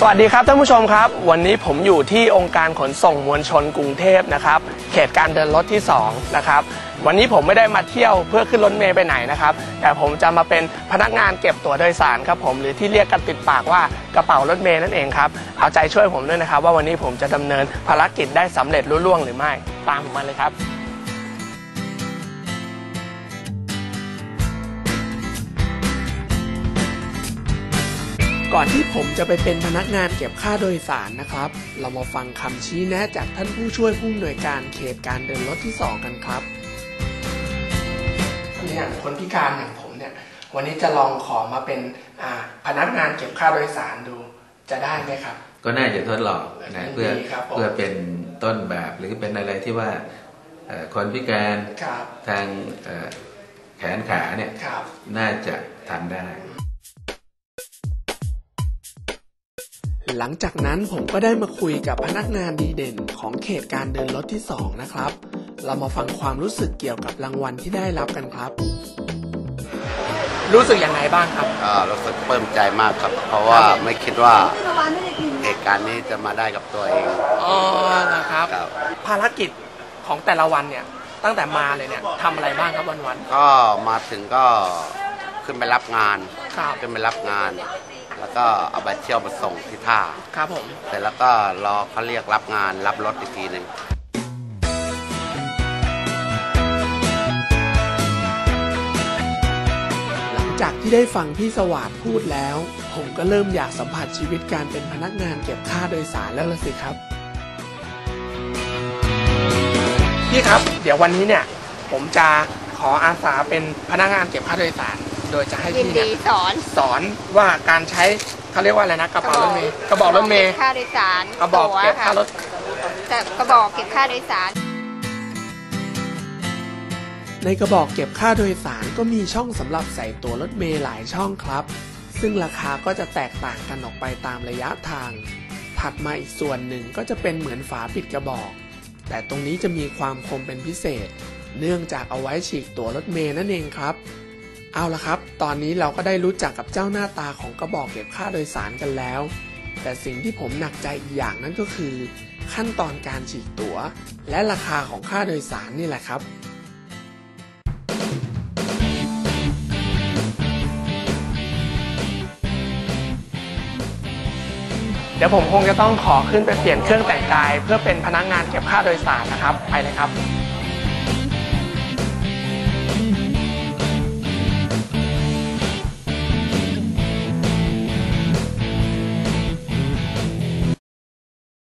สวัสดีครับท่านผู้ชมครับ วันนี้ผมอยู่ที่องค์การขนส่งมวลชนกรุงเทพนะครับ เขตการเดินรถที่2นะครับวันนี้ผมไม่ได้มาเที่ยวเพื่อขึ้นรถเมล์ไปไหนนะครับ แต่ผมจะมาเป็นพนักงานเก็บตั๋วโดยสารครับผมหรือที่เรียกกันติดปากว่ากระเป๋ารถเมล์นั่นเองครับเอาใจช่วยผมด้วยนะครับ ว่าวันนี้ผมจะดำเนินภารกิจได้สำเร็จรุ่ล่วงหรือไม่ตามผมมาเลยครับ ก่อนที่ผมจะไปเป็นพนักงานเก็บค่าโดยสารนะครับ เรามาฟังคำชี้แนะจากท่านผู้ช่วยผู้อำนวยการเขตการเดินรถที่ 2 กันครับเนี่ยคนพิการอย่างผมเนี่ย วันนี้จะลองขอมาเป็นอ่าพนักงานเก็บค่าโดยสารดูจะได้ไหมครับ ก็น่าจะทดลองนะเพื่อดีครับผมเพื่อเป็นต้นแบบหรือเป็นอะไรที่ว่าเอ่อคนพิการครับทางเอ่อแขนขาเนี่ยครับน่าจะทำได้ หลังจากนั้นผมก็ได้มาคุยกับพนักงานดีเด่นของเขตการเดินรถที่ 2 นะครับ เรามาฟังความรู้สึกเกี่ยวกับรางวัลที่ได้รับกันครับ รู้สึกยังไงบ้างครับ ก็รู้สึกปลื้มใจมากครับ เพราะว่าไม่คิดว่าเหตุการณ์นี้จะมาได้กับตัวเอง อ๋อ นะครับ ครับ ภารกิจของแต่ละวันเนี่ย ตั้งแต่มาเลยเนี่ยทำอะไรบ้างครับวันวันก็มาถึงก็ขึ้นไปรับงาน ๆครับ ขึ้นไปรับงาน แล้วก็เอาใบเที่ยวมาส่งที่ท่า ครับผม เสร็จแล้วก็รอเขาเรียกรับงานรับรถอีกทีหนึ่งหลังจากที่ได้ฟังพี่สวัสดพูดแล้ว ผมก็เริ่มอยากสัมผัสชีวิตการเป็นพนักงานเก็บค่าโดยสารแล้วละสิครับ พี่ครับ เดี๋ยววันนี้เนี่ย ผมจะขออาสาเป็นพนักงานเก็บค่าโดยสาร โดยจะให้ยินพี่เนี่ดียสอนสอนว่าการใช้เขาเรียกว่าอะไรนะกระเป๋ารถเมล์กระบอกรถเมล์ก็บค่าโดยสารกระบอกเก็บค่ารถ แต่กระบอกเก็บค่าโดยสาร ในกระบอกเก็บค่าโดยสารก็มีช่องสำหรับใส่ตั๋วรถเมล์หลายช่องครับ ซึ่งราคาก็จะแตกต่างกันออกไปตามระยะทาง ถัดมาอีกส่วนหนึ่งก็จะเป็นเหมือนฝาปิดกระบอก แต่ตรงนี้จะมีความคมเป็นพิเศษ เนื่องจากเอาไว้ฉีกตั๋วรถเมล์นั่นเองครับ เอาละครับ ตอนนี้เราก็ได้รู้จักกับเจ้าหน้าตาของกระบอกเก็บค่าโดยสารกันแล้ว แต่สิ่งที่ผมหนักใจอีกอย่างนั่นก็คือ ขั้นตอนการฉีกตั๋ว และราคาของค่าโดยสารนี่แหละครับ เดี๋ยวผมคงจะต้องขอขึ้นไปเปลี่ยนเครื่องแต่งกาย เพื่อเป็นพนักงานเก็บค่าโดยสารนะครับ ไปเลยครับ